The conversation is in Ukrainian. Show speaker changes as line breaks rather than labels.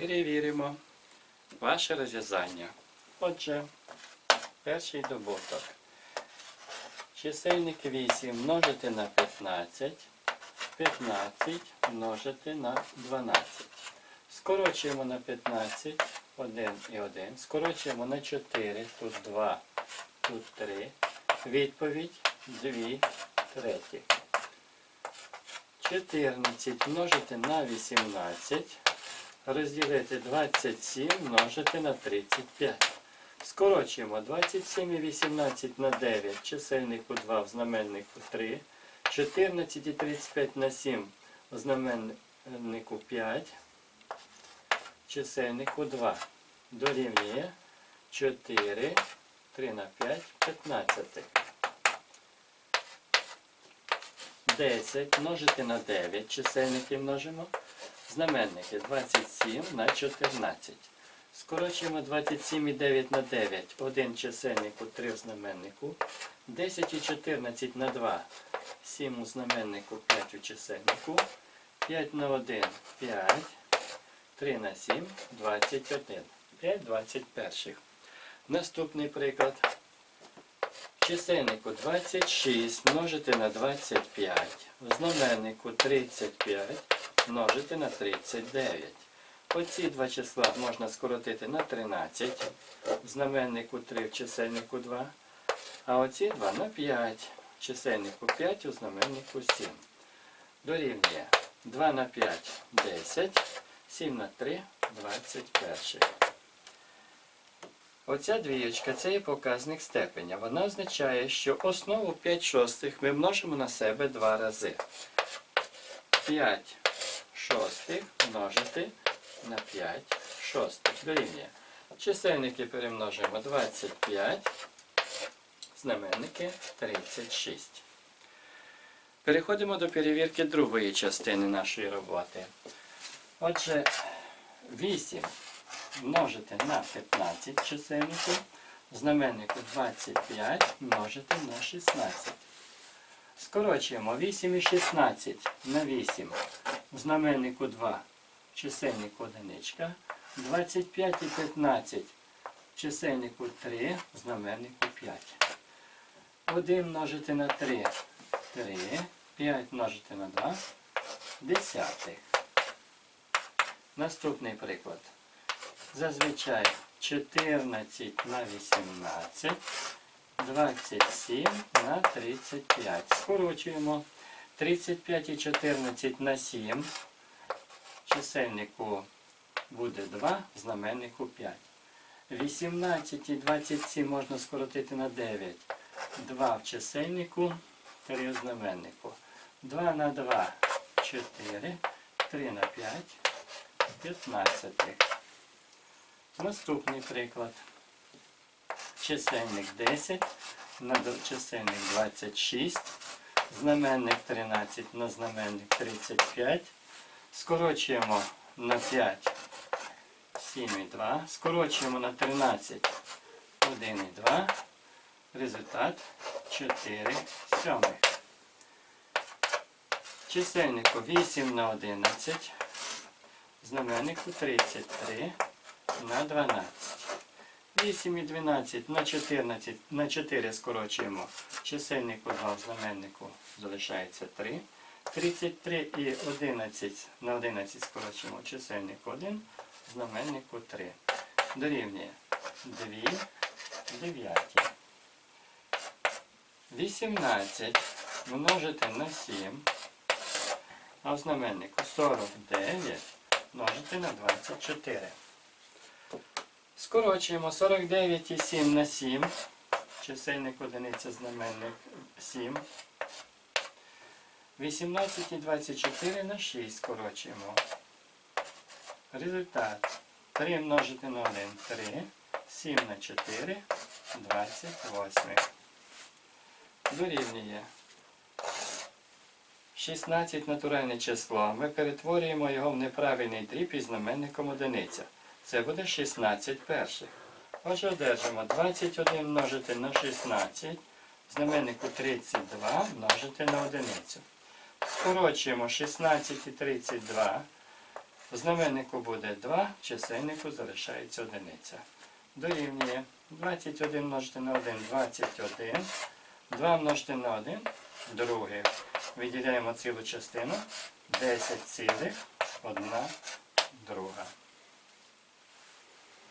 Перевіримо ваше розв'язання. Отже, перший добуток. Чисельник 8 множити на 15, 15 множити на 12. Скорочуємо на 15, 1 і 1. Скорочуємо на 4, тут 2, тут 3. Відповідь 2 треті. 14 множити на 18. Розділити 27 множити на 35. Скорочуємо 27 і 18 на 9, чисельнику 2 в знаменнику 3. 14 і 35 на 7 в знаменнику 5. Чисельнику 2 дорівнює 4, 3 на 5, 15. 10 множити на 9, чисельники множимо. Знаменники 27 на 14. Скорочуємо 27 і 9 на 9. Один чисельнику, 3 в знаменнику. 10 і 14 на 2. 7 у знаменнику, 5 у чисельнику. 5 на 1 5. 3 на 7 21. 5 21. Наступний приклад. В чисельнику 26 множити на 25. В знаменнику 35 множити на 39. Оці два числа можна скоротити на 13. В знаменнику 3, в чисельнику 2. А оці 2 на 5. В чисельнику 5, у знаменнику 7. Дорівнює 2 на 5 10, 7 на 3 21. Оця двієчка це є показник степеня. Вона означає, що основу 5 шостих ми множимо на себе два рази. 5 шостих множити на 5 шостих. Дорівнює. Чисельники перемножимо 25, знаменники 36. Переходимо до перевірки другої частини нашої роботи. Отже, 8 множити на 15 чисельнику, в знаменнику 25 множити на 16. Скорочуємо 8 і 16 на 8. В знаменнику 2, в чисельнику 1. 25 і 15. Чисельнику 3, в знаменнику 5. 1 множити на 3 3. 5 множити на 2 десятих. Наступний приклад. Зазвичай 14 на 18, 27 на 35. Скорочуємо 35 і 14 на 7. Чисельнику буде 2, знаменнику 5. 18 і 27 можна скоротити на 9. 2 в чисельнику, 3 в знаменнику. 2 на 2 4, 3 на 5 15. Наступний приклад. Чисельник 10 на чисельник 26, знаменник 13 на знаменник 35. Скорочуємо на 5 7 і 2. Скорочуємо на 13 1 і 2. Результат 4 сьомих. Чисельнику 8 на 11. Знаменнику 33 на 12. 8 і 12 на 14, на 4 скорочуємо. Чисельнику 2 в знаменнику залишається 3. 33 і 11 на 11 скорочуємо. Чисельник 1, знаменнику 3. Дорівнює 2 дев'яті. 18 множити на 7, а в знаменнику 49 множити на 24. Скорочуємо 49 і 7 на 7. Чисельник одиниця знаменник 7. 18 і 24 на 6 скорочуємо. Результат 3 множити на 1 3. 7 на 4 28. Дорівнює. 16 натуральне число. Ми перетворюємо його в неправильний дріб із знаменником одиниця. Це буде 16 перших. Отже, одержимо 21 множити на 16, знаменнику 32 множити на одиницю. Скорочуємо 16 і 32. В знаменнику буде 2, в чисельнику залишається одиниця. Дорівнює 21 множити на 1 21. 2 множити на 1 друге. Виділяємо цілу частину 10 цілих 1 друга.